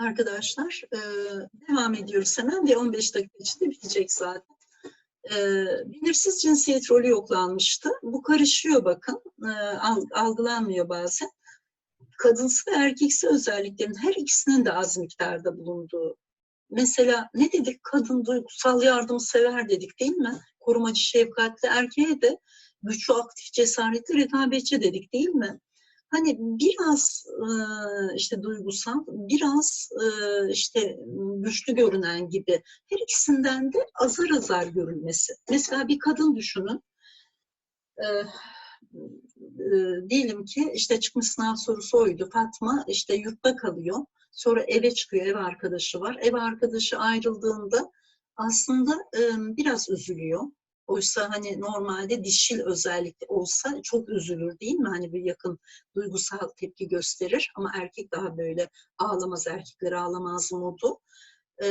arkadaşlar. Ee, devam ediyoruz hemen ve 15 dakika içinde bitecek zaten. Ee, belirsiz cinsiyet rolü yoklanmıştı. Bu karışıyor bakın. Ee, algılanmıyor bazen. Kadınsı ve erkeksi özelliklerin her ikisinin de az miktarda bulunduğu. Mesela ne dedik? Kadın duygusal yardım sever dedik değil mi? Korumacı, şefkatli erkeğe de güçlü, aktif, cesaretli, rekabetçi dedik değil mi? Hani biraz işte duygusal, biraz işte güçlü görünen gibi her ikisinden de azar azar görülmesi. Mesela bir kadın düşünün. Diyelim ki işte çıkmış sınav sorusu oydu. Fatma işte yurtta kalıyor. Sonra eve çıkıyor, ev arkadaşı var. Ev arkadaşı ayrıldığında aslında biraz üzülüyor. Oysa hani normalde dişil özellikle olsa çok üzülür değil mi? Hani bir yakın duygusal tepki gösterir ama erkek daha böyle ağlamaz erkekler ağlamaz modu. Ee,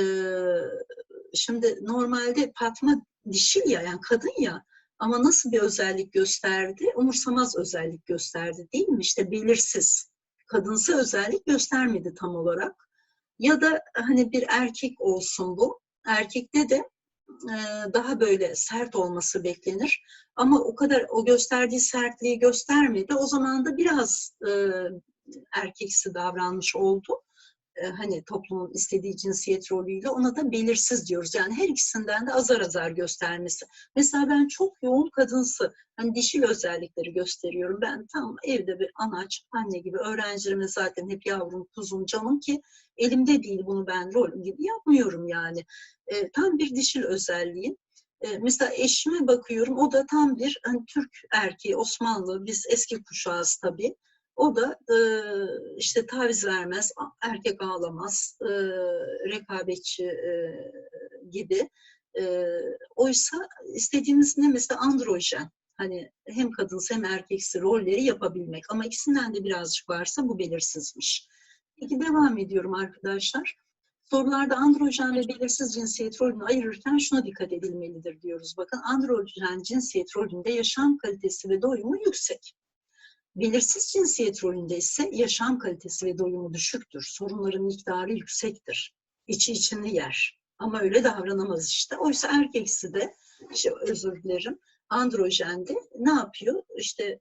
şimdi normalde Fatma dişil ya yani kadın ya ama nasıl bir özellik gösterdi? Umursamaz özellik gösterdi değil mi? İşte belirsiz. Kadınsı özellik göstermedi tam olarak. Ya da hani bir erkek olsun bu. Erkekte de daha böyle sert olması beklenir. Ama o kadar o gösterdiği sertliği göstermedi. O zaman da biraz erkeksi davranmış oldu. E, hani toplumun istediği cinsiyet rolüyle ona da belirsiz diyoruz. Yani her ikisinden de azar azar göstermesi. Mesela ben çok yoğun kadınsı, hani dişil özellikleri gösteriyorum. Ben tam evde bir anaç, anne gibi öğrencilerime zaten hep yavrum, kuzum, canım ki elimde değil bunu ben rol gibi yapmıyorum yani. E, tam bir dişil özelliğim. E, mesela eşime bakıyorum, o da tam bir hani, Türk erkeği, Osmanlı, biz eski kuşağız tabii. O da e, işte taviz vermez, erkek ağlamaz, e, rekabetçi e, gibi. E, oysa istediğimiz ne mesela androjen. Hani hem kadınsı hem erkeksi rolleri yapabilmek. Ama ikisinden de birazcık varsa bu belirsizmiş. Peki devam ediyorum arkadaşlar. Sorularda androjen ve belirsiz cinsiyet rolünü ayırırken şuna dikkat edilmelidir diyoruz. Bakın androjen cinsiyet rolünde yaşam kalitesi ve doyumu yüksek. Belirsiz cinsiyet rolünde ise yaşam kalitesi ve doyumu düşüktür. Sorunların miktarı yüksektir. İçi içini yer. Ama öyle davranamaz işte. Oysa erkeksi de, işte özür dilerim, androjende ne yapıyor? İşte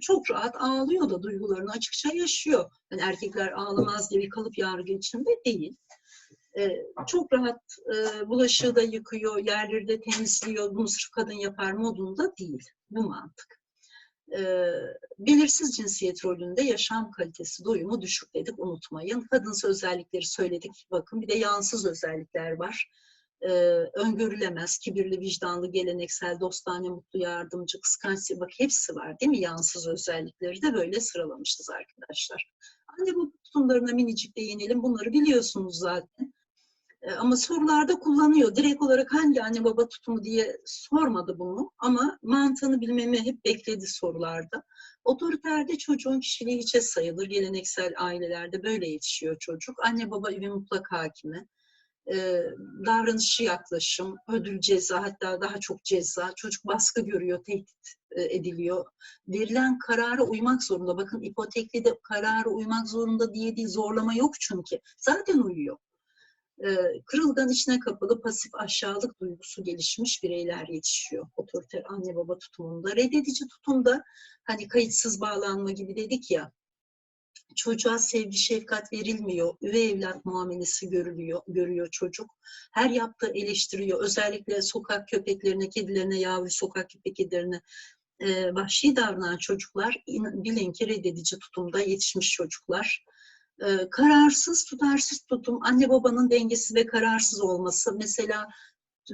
çok rahat ağlıyor da duygularını açıkça yaşıyor. Yani erkekler ağlamaz diye bir kalıp yargı içinde değil. Ee, çok rahat e, bulaşığı da yıkıyor, yerleri de temizliyor, bunu sırf kadın yapar modunda değil. Bu mantık e, belirsiz cinsiyet rolünde yaşam kalitesi, doyumu düşük dedik unutmayın. Kadınsı özellikleri söyledik. Bakın bir de yansız özellikler var. E, öngörülemez, kibirli, vicdanlı, geleneksel, dostane, mutlu, yardımcı, kıskanç, bak hepsi var değil mi? Yansız özellikleri de böyle sıralamışız arkadaşlar. Anne bu tutumlarına minicik değinelim. Bunları biliyorsunuz zaten. E, ama sorularda kullanıyor. Direkt olarak hangi anne baba tutumu diye sormadı bunu ama mantığını bilmemi hep bekledi sorularda. Otoriterde çocuğun kişiliği hiçe sayılır. Geleneksel ailelerde böyle yetişiyor çocuk. Anne baba evi mutlak hakimi. Ee, davranışı yaklaşım, ödül ceza hatta daha çok ceza. Çocuk baskı görüyor, tehdit e, ediliyor. Verilen karara uymak zorunda. Bakın ipotekli de karara uymak zorunda diye değil zorlama yok çünkü. Zaten uyuyor kırılgan içine kapalı pasif aşağılık duygusu gelişmiş bireyler yetişiyor. Otoriter anne baba tutumunda. Reddedici tutumda hani kayıtsız bağlanma gibi dedik ya çocuğa sevgi şefkat verilmiyor. Üvey evlat muamelesi görülüyor, görüyor çocuk. Her yaptığı eleştiriyor. Özellikle sokak köpeklerine, kedilerine, yavru sokak köpek kedilerine e, vahşi davranan çocuklar bilin ki reddedici tutumda yetişmiş çocuklar e, kararsız, tutarsız tutum, anne babanın dengesiz ve kararsız olması. Mesela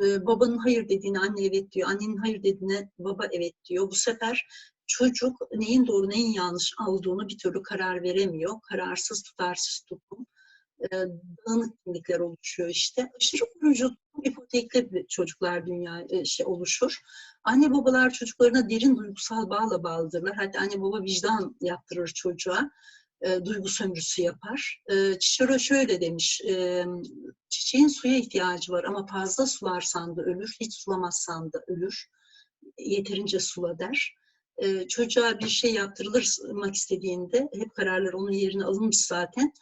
e, babanın hayır dediğine anne evet diyor, annenin hayır dediğine baba evet diyor. Bu sefer çocuk neyin doğru neyin yanlış olduğunu bir türlü karar veremiyor. Kararsız, tutarsız tutum. E, dağınık kimlikler oluşuyor işte. Aşırı kurucu ipotekli çocuklar dünya e, şey oluşur. Anne babalar çocuklarına derin duygusal bağla bağlıdırlar. Hatta anne baba vicdan yaptırır çocuğa e, duygu sömürüsü yapar. E, Cicero şöyle demiş, e, çiçeğin suya ihtiyacı var ama fazla sularsan da ölür, hiç sulamazsan da ölür. Yeterince sula der. E, çocuğa bir şey yaptırılmak istediğinde, hep kararlar onun yerine alınmış zaten,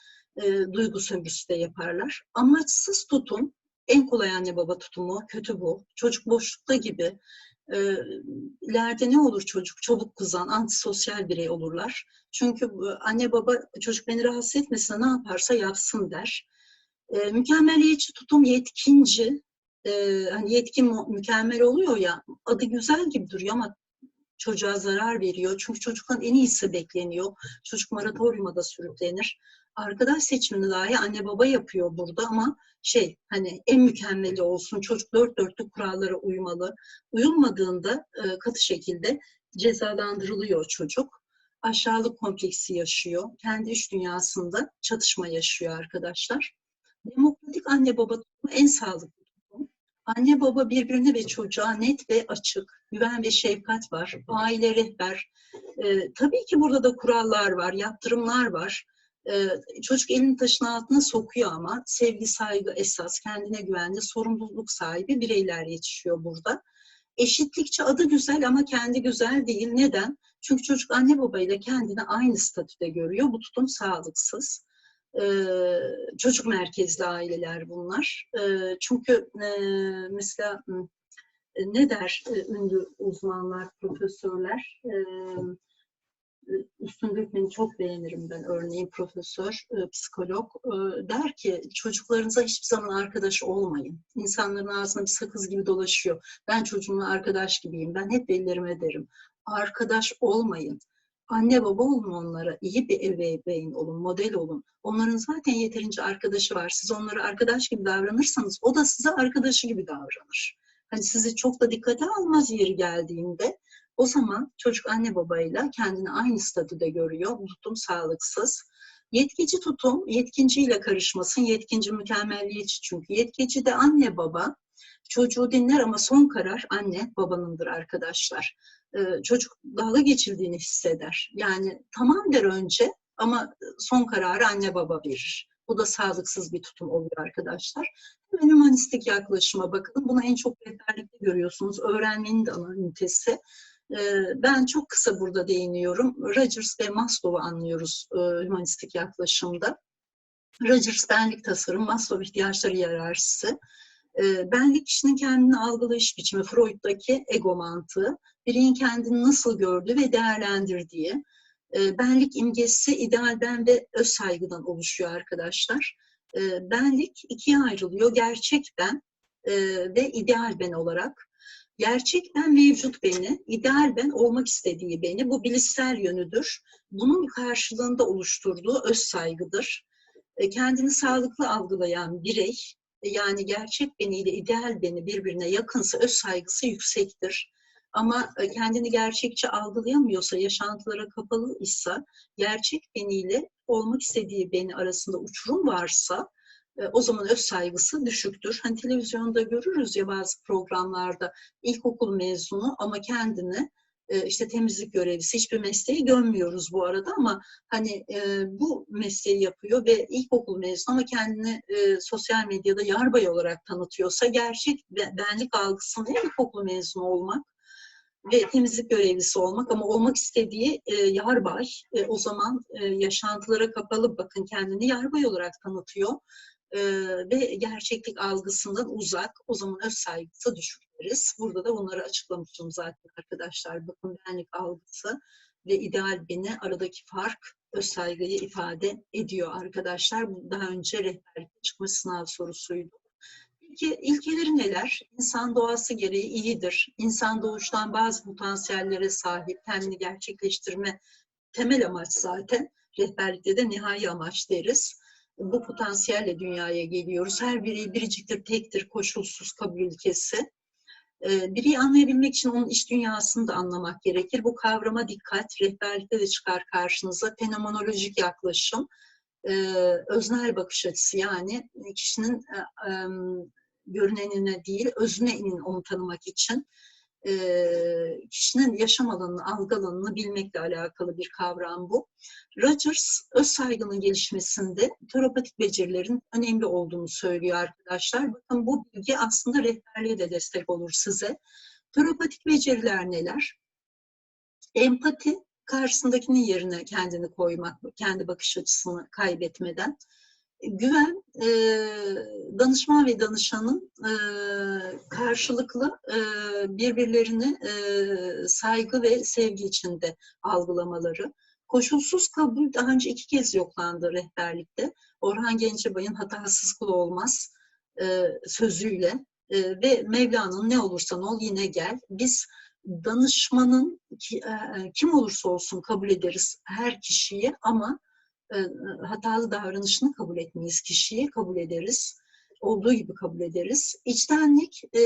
e, duygu sömürüsü de yaparlar. Amaçsız tutum, en kolay anne baba tutumu, kötü bu. Çocuk boşlukta gibi. E, ileride ne olur çocuk? Çabuk kızan, antisosyal birey olurlar. Çünkü anne baba çocuk beni rahatsız etmesin ne yaparsa yapsın der. E, mükemmeliyetçi tutum yetkinci, e, hani yetkin mükemmel oluyor ya adı güzel gibi duruyor ama çocuğa zarar veriyor. Çünkü çocuktan en iyisi bekleniyor. Çocuk maratoryuma da sürüklenir. Arkadaş seçimini dahi anne baba yapıyor burada ama şey hani en mükemmeli olsun çocuk dört dörtlük kurallara uymalı. Uyulmadığında e, katı şekilde cezalandırılıyor çocuk. Aşağılık kompleksi yaşıyor. Kendi iş dünyasında çatışma yaşıyor arkadaşlar. Demokratik anne baba en sağlıklı Anne baba birbirine ve çocuğa net ve açık, güven ve şefkat var. Aile rehber. Ee, tabii ki burada da kurallar var, yaptırımlar var. Ee, çocuk elini taşın altına sokuyor ama sevgi, saygı esas, kendine güvenli, sorumluluk sahibi bireyler yetişiyor burada. Eşitlikçi adı güzel ama kendi güzel değil. Neden? Çünkü çocuk anne babayla kendini aynı statüde görüyor. Bu tutum sağlıksız çocuk merkezli aileler bunlar. çünkü mesela ne der ünlü uzmanlar, profesörler? Üstün Gökmen'i çok beğenirim ben örneğin profesör, psikolog. der ki çocuklarınıza hiçbir zaman arkadaş olmayın. İnsanların ağzına bir sakız gibi dolaşıyor. Ben çocuğumla arkadaş gibiyim. Ben hep ellerime derim. Arkadaş olmayın anne baba olun onlara, iyi bir ebeveyn olun, model olun. Onların zaten yeterince arkadaşı var. Siz onlara arkadaş gibi davranırsanız o da size arkadaşı gibi davranır. Hani sizi çok da dikkate almaz yeri geldiğinde o zaman çocuk anne babayla kendini aynı statüde görüyor. Bu tutum sağlıksız. Yetkici tutum yetkinciyle karışmasın. Yetkinci mükemmelliyetçi çünkü. Yetkici de anne baba çocuğu dinler ama son karar anne babanındır arkadaşlar. E, çocuk dalga geçildiğini hisseder. Yani tamam der önce ama son kararı anne baba verir. Bu da sağlıksız bir tutum oluyor arkadaşlar. Hemen humanistik yaklaşıma bakın. Bunu en çok rehberlikte görüyorsunuz. Öğrenmenin de ana ünitesi. E, ben çok kısa burada değiniyorum. Rogers ve Maslow'u anlıyoruz e, humanistik yaklaşımda. Rogers benlik tasarım, Maslow ihtiyaçları hiyerarşisi. Benlik kişinin kendini algılayış biçimi, Freud'daki ego mantığı bireyin kendini nasıl gördüğü ve değerlendirdiği. E, benlik imgesi ideal ben ve öz saygıdan oluşuyor arkadaşlar. Benlik ikiye ayrılıyor. Gerçek ben e, ve ideal ben olarak. Gerçek ben mevcut beni, ideal ben olmak istediği beni. Bu bilişsel yönüdür. Bunun karşılığında oluşturduğu öz saygıdır. Kendini sağlıklı algılayan birey, yani gerçek beniyle ideal beni birbirine yakınsa öz saygısı yüksektir. Ama e, kendini gerçekçi algılayamıyorsa, yaşantılara kapalı ise, gerçek beniyle olmak istediği beni arasında uçurum varsa e, o zaman öz saygısı düşüktür. Hani televizyonda görürüz ya bazı programlarda ilkokul mezunu ama kendini e, işte temizlik görevlisi hiçbir mesleği görmüyoruz bu arada ama hani bu mesleği yapıyor ve ilkokul mezunu ama kendini sosyal medyada yarbay olarak tanıtıyorsa gerçek benlik algısının ilkokul mezunu olmak ve temizlik görevlisi olmak ama olmak istediği e, yarbay. E, o zaman e, yaşantılara kapalı bakın kendini yarbay olarak tanıtıyor e, ve gerçeklik algısından uzak. O zaman öz saygısı düşük. Burada da bunları açıklamıştım zaten arkadaşlar. Bakın benlik algısı ve ideal beni aradaki fark öz saygıyı ifade ediyor arkadaşlar. Bu daha önce rehberlikte çıkmış sınav sorusuydu. Peki ilkeleri neler? İnsan doğası gereği iyidir. İnsan doğuştan bazı potansiyellere sahip, kendini gerçekleştirme temel amaç zaten. Rehberlikte de nihai amaç deriz. Bu potansiyelle dünyaya geliyoruz. Her biri biriciktir, tektir, koşulsuz kabul ilkesi. Ee, biri anlayabilmek için onun iş dünyasını da anlamak gerekir. Bu kavrama dikkat, rehberlikte de çıkar karşınıza. Fenomenolojik yaklaşım, e, öznel bakış açısı yani kişinin e, görünenine değil, özüne inin onu tanımak için e, kişinin yaşam alanını, algı alanını bilmekle alakalı bir kavram bu. Rogers, öz saygının gelişmesinde terapatik becerilerin önemli olduğunu söylüyor arkadaşlar. Bakın bu bilgi aslında rehberliğe de destek olur size. Terapatik beceriler neler? Empati, karşısındakinin yerine kendini koymak, kendi bakış açısını kaybetmeden. Güven, e, danışman ve danışanın e, karşılıklı e, birbirlerini e, saygı ve sevgi içinde algılamaları. Koşulsuz kabul daha önce iki kez yoklandı rehberlikte. Orhan Gencebay'ın hatasız kul olmaz e, sözüyle e, ve Mevla'nın ne olursan ol yine gel. Biz danışmanın e, kim olursa olsun kabul ederiz her kişiyi ama e, hatalı davranışını kabul etmeyiz. Kişiyi kabul ederiz. Olduğu gibi kabul ederiz. İçtenlik e,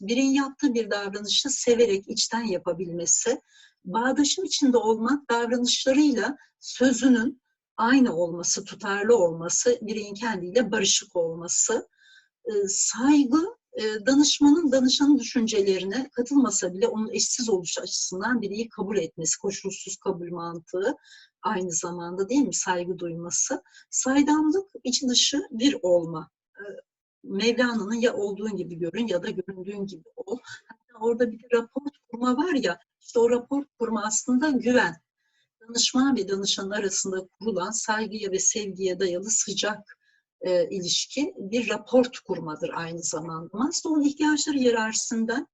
birin yaptığı bir davranışı severek içten yapabilmesi, bağdaşım içinde olmak davranışlarıyla sözünün aynı olması, tutarlı olması, bireyin kendiyle barışık olması, saygı danışmanın danışanın düşüncelerine katılmasa bile onun eşsiz oluş açısından bireyi kabul etmesi, koşulsuz kabul mantığı aynı zamanda değil mi saygı duyması. Saydamlık içi dışı bir olma. Mevlana'nın ya olduğun gibi görün ya da göründüğün gibi ol. Hatta orada bir rapor kurma var ya, işte o rapor kurma aslında güven. Danışman ve danışan arasında kurulan saygıya ve sevgiye dayalı sıcak e, ilişki bir raport kurmadır aynı zamanda. Maslow'un ihtiyaçları hiyerarşisinden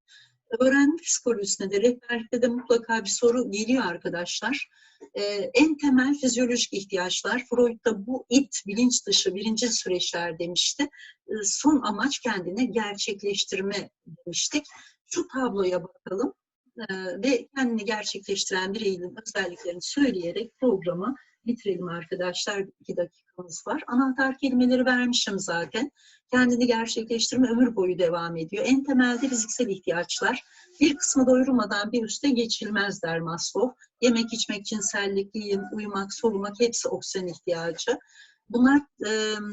öğrenme psikolojisinde de rehberlikte de mutlaka bir soru geliyor arkadaşlar. Ee, en temel fizyolojik ihtiyaçlar, Freud'da bu it, bilinç dışı birinci süreçler demişti. Ee, son amaç kendini gerçekleştirme demiştik. Şu tabloya bakalım ee, ve kendini gerçekleştiren bireyin özelliklerini söyleyerek programı bitirelim arkadaşlar. İki dakikamız var. Anahtar kelimeleri vermişim zaten. Kendini gerçekleştirme ömür boyu devam ediyor. En temelde fiziksel ihtiyaçlar. Bir kısmı doyurulmadan bir üste geçilmez der Maslow. Yemek, içmek, cinsellik, giyim, uyumak, solumak hepsi oksijen ihtiyacı. Bunlar e,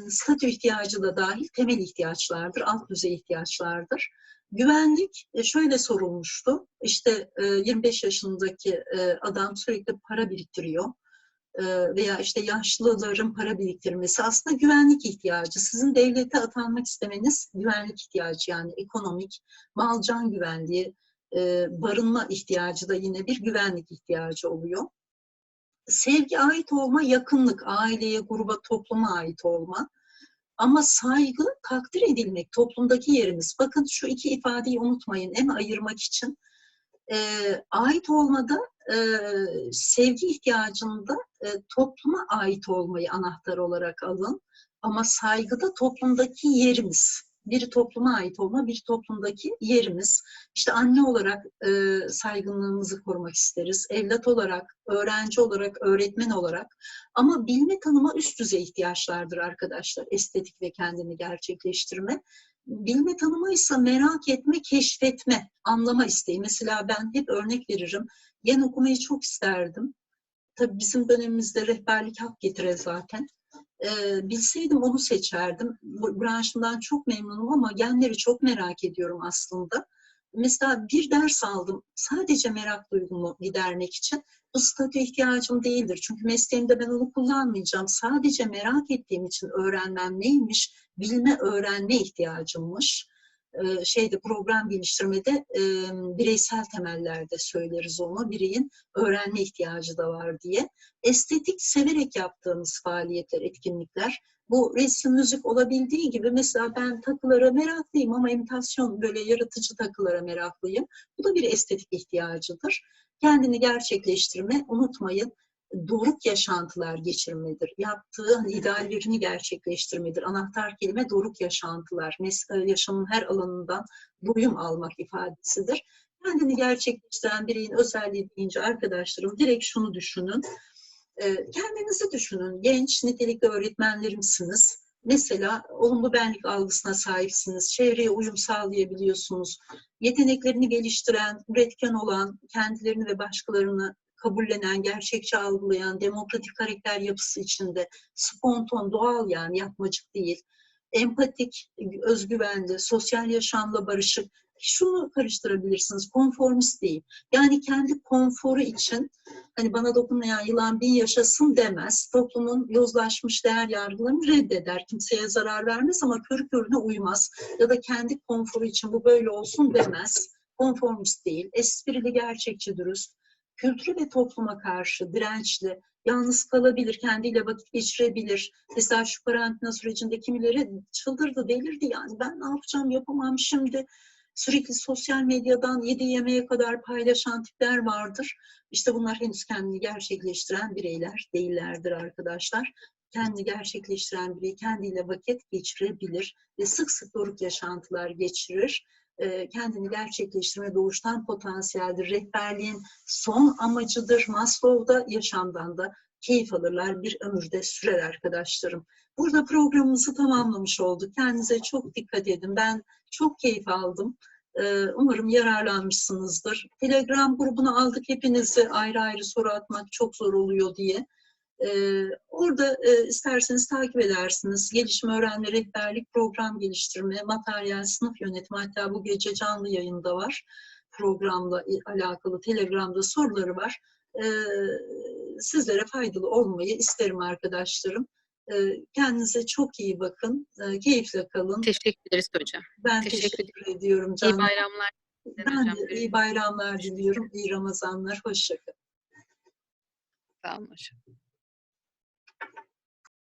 statü ihtiyacı da dahil temel ihtiyaçlardır, alt düzey ihtiyaçlardır. Güvenlik e, şöyle sorulmuştu. İşte e, 25 yaşındaki adam sürekli para biriktiriyor veya işte yaşlıların para biriktirmesi aslında güvenlik ihtiyacı. Sizin devlete atanmak istemeniz güvenlik ihtiyacı yani ekonomik, malcan güvenliği, e, barınma ihtiyacı da yine bir güvenlik ihtiyacı oluyor. Sevgi ait olma, yakınlık, aileye, gruba, topluma ait olma. Ama saygı, takdir edilmek, toplumdaki yerimiz. Bakın şu iki ifadeyi unutmayın. Hem ayırmak için e, ait olmada e, sevgi ihtiyacında e, topluma ait olmayı anahtar olarak alın. Ama saygıda toplumdaki yerimiz. Bir topluma ait olma, bir toplumdaki yerimiz. İşte anne olarak e, saygınlığımızı korumak isteriz. Evlat olarak, öğrenci olarak, öğretmen olarak. Ama bilme tanıma üst düzey ihtiyaçlardır arkadaşlar. Estetik ve kendini gerçekleştirme bilme tanımaysa merak etme, keşfetme, anlama isteği. Mesela ben hep örnek veririm. Gen okumayı çok isterdim. Tabii bizim dönemimizde rehberlik hak getire zaten. Ee, bilseydim onu seçerdim. Branşımdan çok memnunum ama genleri çok merak ediyorum aslında. Mesela bir ders aldım sadece merak duygumu gidermek için. Bu statü ihtiyacım değildir. Çünkü mesleğimde ben onu kullanmayacağım. Sadece merak ettiğim için öğrenmem neymiş, bilme öğrenme ihtiyacımmış. Ee, şeyde program geliştirmede e, bireysel temellerde söyleriz onu. Bireyin öğrenme ihtiyacı da var diye. Estetik severek yaptığımız faaliyetler, etkinlikler. Bu resim, müzik olabildiği gibi mesela ben takılara meraklıyım ama imitasyon böyle yaratıcı takılara meraklıyım. Bu da bir estetik ihtiyacıdır. Kendini gerçekleştirme, unutmayın doruk yaşantılar geçirmedir. Yaptığı hani ideallerini gerçekleştirmedir. Anahtar kelime doruk yaşantılar. Mes- e, yaşamın her alanından doyum almak ifadesidir. Kendini gerçekleştiren bireyin özelliği deyince arkadaşlarım direkt şunu düşünün. E, kendinizi düşünün. Genç, nitelikli öğretmenlerimsiniz. Mesela olumlu benlik algısına sahipsiniz. Çevreye uyum sağlayabiliyorsunuz. Yeteneklerini geliştiren, üretken olan, kendilerini ve başkalarını kabullenen, gerçekçi algılayan, demokratik karakter yapısı içinde, spontan, doğal yani yapmacık değil, empatik, özgüvenli, sosyal yaşamla barışık, şunu karıştırabilirsiniz, konformist değil. Yani kendi konforu için hani bana dokunmayan yılan bin yaşasın demez. Toplumun yozlaşmış değer yargılarını reddeder. Kimseye zarar vermez ama körü körüne uymaz. Ya da kendi konforu için bu böyle olsun demez. Konformist değil, esprili, gerçekçi, dürüst kültüre ve topluma karşı dirençli, yalnız kalabilir, kendiyle vakit geçirebilir. Mesela şu karantina sürecinde kimileri çıldırdı, delirdi yani ben ne yapacağım, yapamam şimdi. Sürekli sosyal medyadan yedi yemeğe kadar paylaşan tipler vardır. İşte bunlar henüz kendini gerçekleştiren bireyler değillerdir arkadaşlar. Kendini gerçekleştiren birey kendiyle vakit geçirebilir ve sık sık doruk yaşantılar geçirir. Ee, Kendini gerçekleştirme doğuştan potansiyeldir. Rehberliğin son amacıdır. Maslow'da yaşamdan da keyif alırlar. Bir ömürde sürer arkadaşlarım. Burada programımızı tamamlamış olduk. Kendinize çok dikkat edin. Ben çok keyif aldım. Ee, Umarım yararlanmışsınızdır. Telegram grubuna aldık hepinizi ayrı ayrı soru atmak çok zor oluyor diye. Orada isterseniz takip edersiniz. Gelişim öğrenme, rehberlik, program geliştirme, materyal, sınıf yönetimi hatta bu gece canlı yayında var. Programla alakalı Telegram'da soruları var. Sizlere faydalı olmayı isterim arkadaşlarım. Kendinize çok iyi bakın. Keyifle kalın. Teşekkür ederiz hocam. Ben teşekkür teşekkür ediyorum İyi canım. bayramlar. Ben hocam. de iyi bayramlar diliyorum. İyi Ramazanlar. Hoşçakalın. Sağ olun hocam.